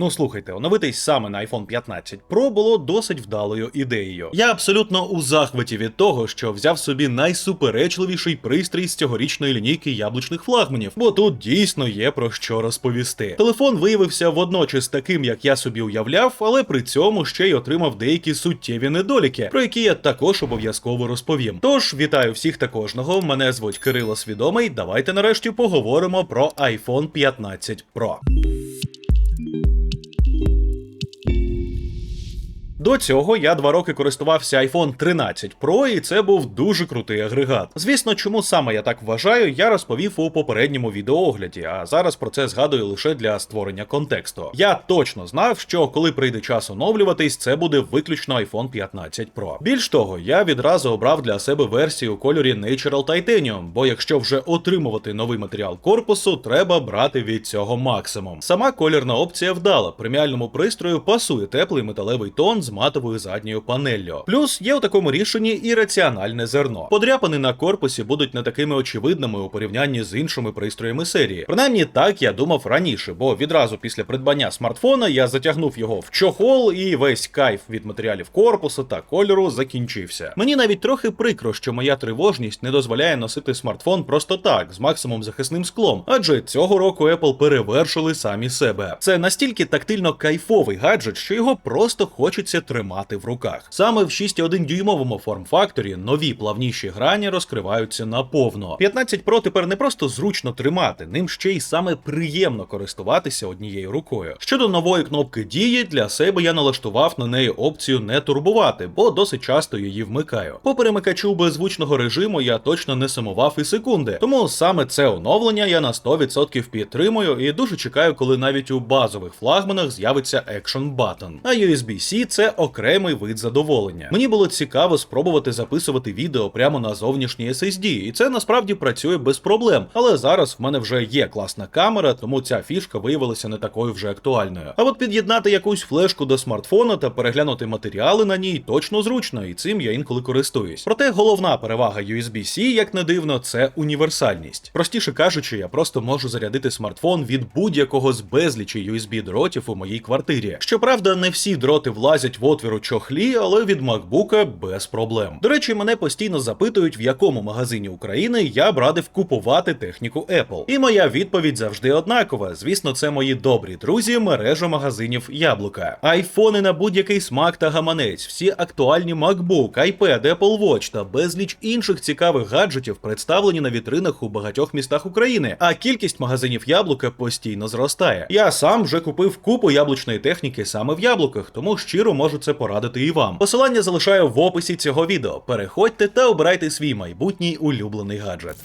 Ну слухайте, оновитись саме на iPhone 15 Pro було досить вдалою ідеєю. Я абсолютно у захваті від того, що взяв собі найсуперечливіший пристрій з цьогорічної лінійки яблучних флагманів, бо тут дійсно є про що розповісти. Телефон виявився водночас таким, як я собі уявляв, але при цьому ще й отримав деякі суттєві недоліки, про які я також обов'язково розповім. Тож вітаю всіх та кожного. Мене звуть Кирило Свідомий. Давайте нарешті поговоримо про iPhone 15 Pro. До цього я два роки користувався iPhone 13 Pro, і це був дуже крутий агрегат. Звісно, чому саме я так вважаю, я розповів у попередньому відеоогляді, а зараз про це згадую лише для створення контексту. Я точно знав, що коли прийде час оновлюватись, це буде виключно iPhone 15 Pro. Більш того, я відразу обрав для себе версію у кольорі Natural Titanium, бо якщо вже отримувати новий матеріал корпусу, треба брати від цього максимум. Сама колірна опція вдала. Преміальному пристрою пасує теплий металевий тон з матовою задньою панеллю. Плюс є у такому рішенні і раціональне зерно. Подряпини на корпусі будуть не такими очевидними у порівнянні з іншими пристроями серії. Принаймні так я думав раніше, бо відразу після придбання смартфона я затягнув його в чохол, і весь кайф від матеріалів корпусу та кольору закінчився. Мені навіть трохи прикро, що моя тривожність не дозволяє носити смартфон просто так, з максимум захисним склом, адже цього року Apple перевершили самі себе. Це настільки тактильно кайфовий гаджет, що його просто хочеться тримати в руках. Саме в 6,1 дюймовому форм-факторі нові плавніші грані розкриваються наповно. 15 Pro тепер не просто зручно тримати, ним ще й саме приємно користуватися однією рукою. Щодо нової кнопки дії, для себе я налаштував на неї опцію не турбувати, бо досить часто її вмикаю. По перемикачу беззвучного режиму я точно не сумував і секунди, тому саме це оновлення я на 100% підтримую і дуже чекаю, коли навіть у базових флагманах з'явиться Action Button. А USB-C це окремий вид задоволення. Мені було цікаво спробувати записувати відео прямо на зовнішній SSD, і це насправді працює без проблем. Але зараз в мене вже є класна камера, тому ця фішка виявилася не такою вже актуальною. А от під'єднати якусь флешку до смартфона та переглянути матеріали на ній точно зручно, і цим я інколи користуюсь. Проте головна перевага USB-C, як не дивно, це універсальність. Простіше кажучи, я просто можу зарядити смартфон від будь-якого з безлічі USB дротів у моїй квартирі. Щоправда, не всі дроти влазять в отвір у чохлі, але від MacBook без проблем. До речі, мене постійно запитують, в якому магазині України я б радив купувати техніку Apple. І моя відповідь завжди однакова. Звісно, це мої добрі друзі, мережа магазинів Яблука. Айфони на будь-який смак та гаманець, всі актуальні MacBook, iPad, Apple Watch та безліч інших цікавих гаджетів представлені на вітринах у багатьох містах України, а кількість магазинів яблука постійно зростає. Я сам вже купив купу яблучної техніки саме в яблуках, тому щиро можу це порадити і вам. Посилання залишаю в описі цього відео. Переходьте та обирайте свій майбутній улюблений гаджет.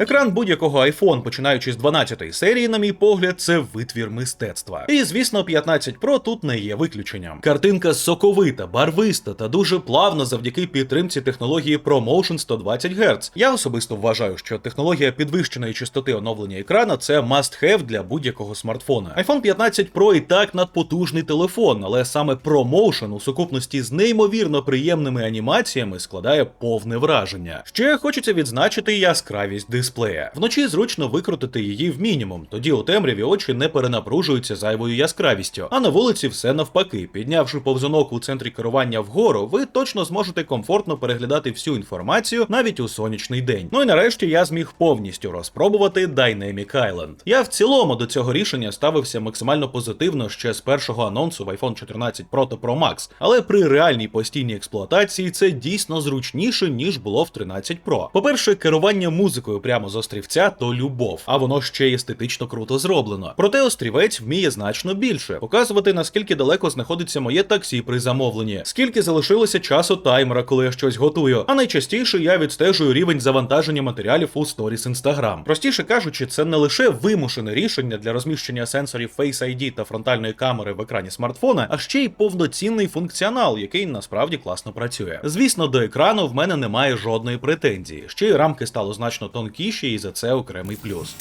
Екран будь-якого iPhone, починаючи з 12-ї серії, на мій погляд, це витвір мистецтва. І звісно, 15 Pro тут не є виключенням. Картинка соковита, барвиста та дуже плавна завдяки підтримці технології ProMotion 120 Гц. Я особисто вважаю, що технологія підвищеної частоти оновлення екрана це must-have для будь-якого смартфона. iPhone 15 Pro і так надпотужний телефон, але саме ProMotion у сукупності з неймовірно приємними анімаціями складає повне враження. Ще хочеться відзначити яскравість дисплея. Вночі зручно викрутити її в мінімум, тоді у темряві очі не перенапружуються зайвою яскравістю. А на вулиці все навпаки. Піднявши повзунок у центрі керування вгору, ви точно зможете комфортно переглядати всю інформацію навіть у сонячний день. Ну і нарешті я зміг повністю розпробувати Dynamic Island. Я в цілому до цього рішення ставився максимально позитивно ще з першого анонсу в iPhone 14 Pro та Pro Max, але при реальній постійній експлуатації це дійсно зручніше ніж було в 13 Pro. По-перше, керування музикою прямо з острівця то любов, а воно ще й естетично круто зроблено. Проте острівець вміє значно більше показувати наскільки далеко знаходиться моє таксі при замовленні, скільки залишилося часу таймера, коли я щось готую. А найчастіше я відстежую рівень завантаження матеріалів у сторіс Instagram. Простіше кажучи, це не лише вимушене рішення для розміщення сенсорів Face ID та фронтальної камери в екрані смартфона, а ще й повноцінний функціонал, який насправді класно працює. Звісно, до екрану в мене немає жодної претензії. Ще й рамки стало значно тонкіші, і за це окремий плюс.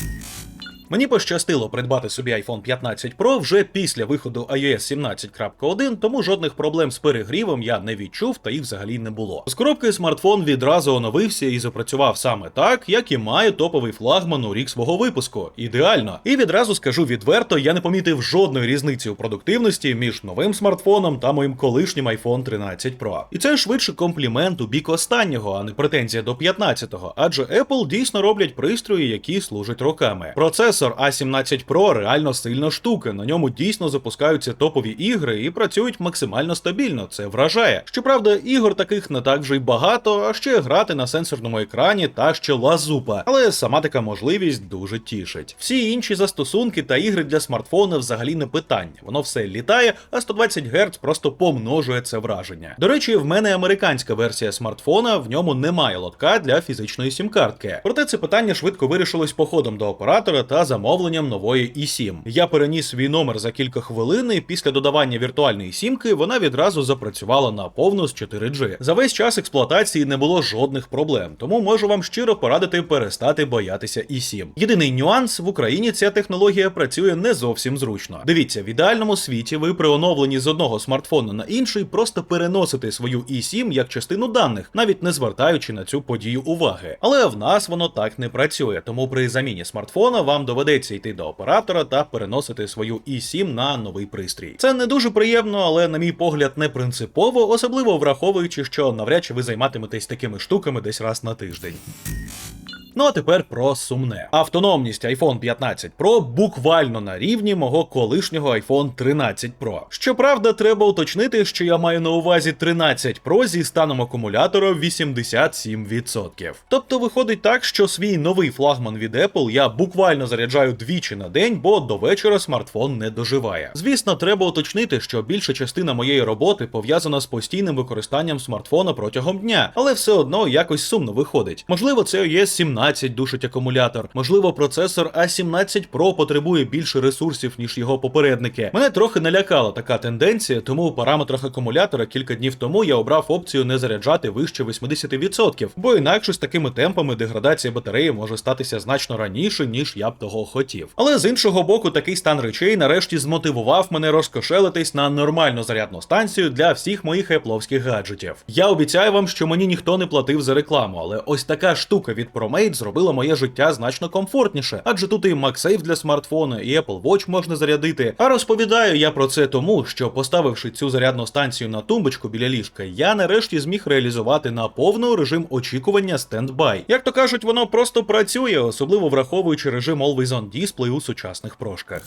Мені пощастило придбати собі iPhone 15 Pro вже після виходу iOS 17.1, тому жодних проблем з перегрівом я не відчув та їх взагалі не було. З коробки смартфон відразу оновився і запрацював саме так, як і має топовий флагман у рік свого випуску. Ідеально. І відразу скажу відверто, я не помітив жодної різниці у продуктивності між новим смартфоном та моїм колишнім iPhone 13 Pro. І це швидше комплімент у бік останнього, а не претензія до 15-го, адже Apple дійсно роблять пристрої, які служать роками. Процесор A17 Pro реально сильна штука. На ньому дійсно запускаються топові ігри і працюють максимально стабільно. Це вражає. Щоправда, ігор таких не так вже й багато, а ще грати на сенсорному екрані та ще лазупа. Але сама така можливість дуже тішить. Всі інші застосунки та ігри для смартфона взагалі не питання. Воно все літає, а 120 Гц просто помножує це враження. До речі, в мене американська версія смартфона, в ньому немає лотка для фізичної сім-картки. Проте це питання швидко вирішилось походом до оператора та замовленням нової i7. Я переніс свій номер за кілька хвилин, і після додавання віртуальної сімки вона відразу запрацювала на повну з 4G. За весь час експлуатації не було жодних проблем, тому можу вам щиро порадити перестати боятися i7. Єдиний нюанс в Україні ця технологія працює не зовсім зручно. Дивіться, в ідеальному світі ви при оновленні з одного смартфону на інший просто переносите свою i7 як частину даних, навіть не звертаючи на цю подію уваги. Але в нас воно так не працює, тому при заміні смартфона вам доведеться йти до оператора та переносити свою і 7 на новий пристрій. Це не дуже приємно, але на мій погляд не принципово, особливо враховуючи, що навряд чи ви займатиметесь такими штуками десь раз на тиждень. Ну а тепер про сумне. Автономність iPhone 15 Pro буквально на рівні мого колишнього iPhone 13 Pro. Щоправда, треба уточнити, що я маю на увазі 13 Pro зі станом акумулятора 87%. Тобто виходить так, що свій новий флагман від Apple я буквально заряджаю двічі на день, бо до вечора смартфон не доживає. Звісно, треба уточнити, що більша частина моєї роботи пов'язана з постійним використанням смартфона протягом дня, але все одно якось сумно виходить. Можливо, це iOS 17 душить акумулятор, можливо, процесор A17 Pro потребує більше ресурсів, ніж його попередники. Мене трохи налякала така тенденція, тому у параметрах акумулятора кілька днів тому я обрав опцію не заряджати вище 80%, бо інакше з такими темпами деградація батареї може статися значно раніше, ніж я б того хотів. Але з іншого боку, такий стан речей нарешті змотивував мене розкошелитись на нормальну зарядну станцію для всіх моїх епловських гаджетів. Я обіцяю вам, що мені ніхто не платив за рекламу, але ось така штука від ProMate зробила моє життя значно комфортніше, адже тут і MagSafe для смартфона, і Apple Watch можна зарядити. А розповідаю я про це тому, що поставивши цю зарядну станцію на тумбочку біля ліжка, я нарешті зміг реалізувати на повну режим очікування стендбай. Як то кажуть, воно просто працює, особливо враховуючи режим Always On Display у сучасних прошках.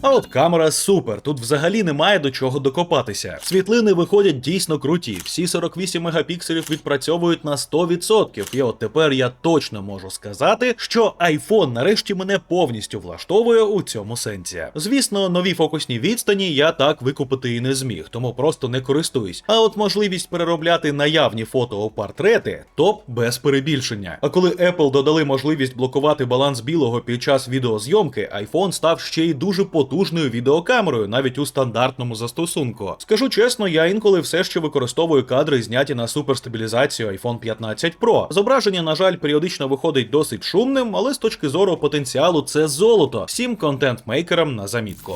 А от камера супер, тут взагалі немає до чого докопатися. Світлини виходять дійсно круті. Всі 48 мегапікселів відпрацьовують на 100%. І от тепер я точно можу сказати, що iPhone нарешті мене повністю влаштовує у цьому сенсі. Звісно, нові фокусні відстані я так викупити і не зміг, тому просто не користуюсь. А от можливість переробляти наявні фото у портрети топ без перебільшення. А коли Apple додали можливість блокувати баланс білого під час відеозйомки, iPhone став ще й дуже потужною відеокамерою, навіть у стандартному застосунку. Скажу чесно, я інколи все ще використовую кадри, зняті на суперстабілізацію iPhone 15 Pro. Зображення, на жаль, періодично виходить досить шумним, але з точки зору потенціалу це золото всім контент-мейкерам на замітку.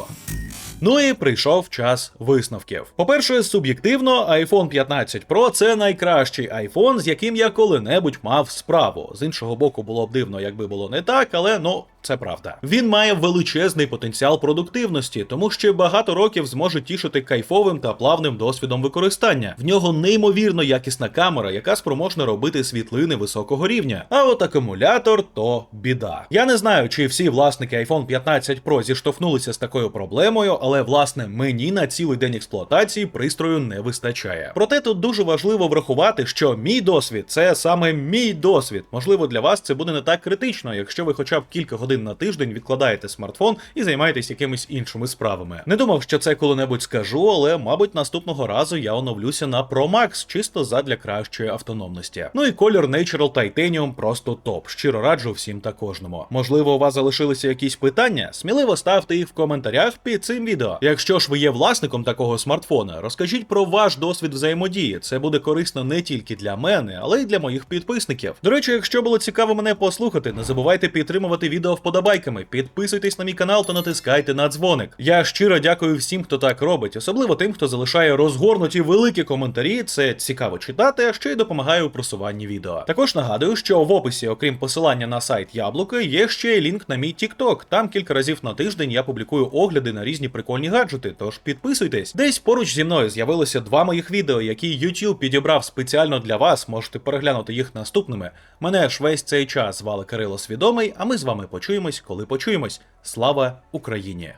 Ну і прийшов час висновків. По-перше, суб'єктивно, iPhone 15 Pro це найкращий iPhone, з яким я коли-небудь мав справу. З іншого боку, було б дивно, якби було не так, але ну. Це правда. Він має величезний потенціал продуктивності, тому ще багато років зможе тішити кайфовим та плавним досвідом використання. В нього неймовірно якісна камера, яка спроможна робити світлини високого рівня. А от акумулятор то біда. Я не знаю, чи всі власники iPhone 15 Pro зіштовхнулися з такою проблемою, але власне мені на цілий день експлуатації пристрою не вистачає. Проте тут дуже важливо врахувати, що мій досвід це саме мій досвід. Можливо, для вас це буде не так критично, якщо ви хоча б кілька годин на тиждень відкладаєте смартфон і займаєтесь якимись іншими справами. Не думав, що це коли-небудь скажу, але мабуть наступного разу я оновлюся на Pro Max, чисто задля кращої автономності. Ну і колір Natural Titanium просто топ. Щиро раджу всім та кожному. Можливо, у вас залишилися якісь питання? Сміливо ставте їх в коментарях під цим відео. Відео. Якщо ж ви є власником такого смартфона, розкажіть про ваш досвід взаємодії. Це буде корисно не тільки для мене, але й для моїх підписників. До речі, якщо було цікаво мене послухати, не забувайте підтримувати відео вподобайками, підписуйтесь на мій канал та натискайте на дзвоник. Я щиро дякую всім, хто так робить, особливо тим, хто залишає розгорнуті великі коментарі. Це цікаво читати, а ще й допомагає у просуванні відео. Також нагадую, що в описі, окрім посилання на сайт Яблуки, є ще й лінк на мій TikTok. Там кілька разів на тиждень я публікую огляди на різні прикольні гаджети. Тож підписуйтесь. Десь поруч зі мною з'явилося два моїх відео, які YouTube підібрав спеціально для вас. Можете переглянути їх наступними. Мене ж весь цей час звали Кирило Свідомий, а ми з вами почуємось, коли почуємось. Слава Україні!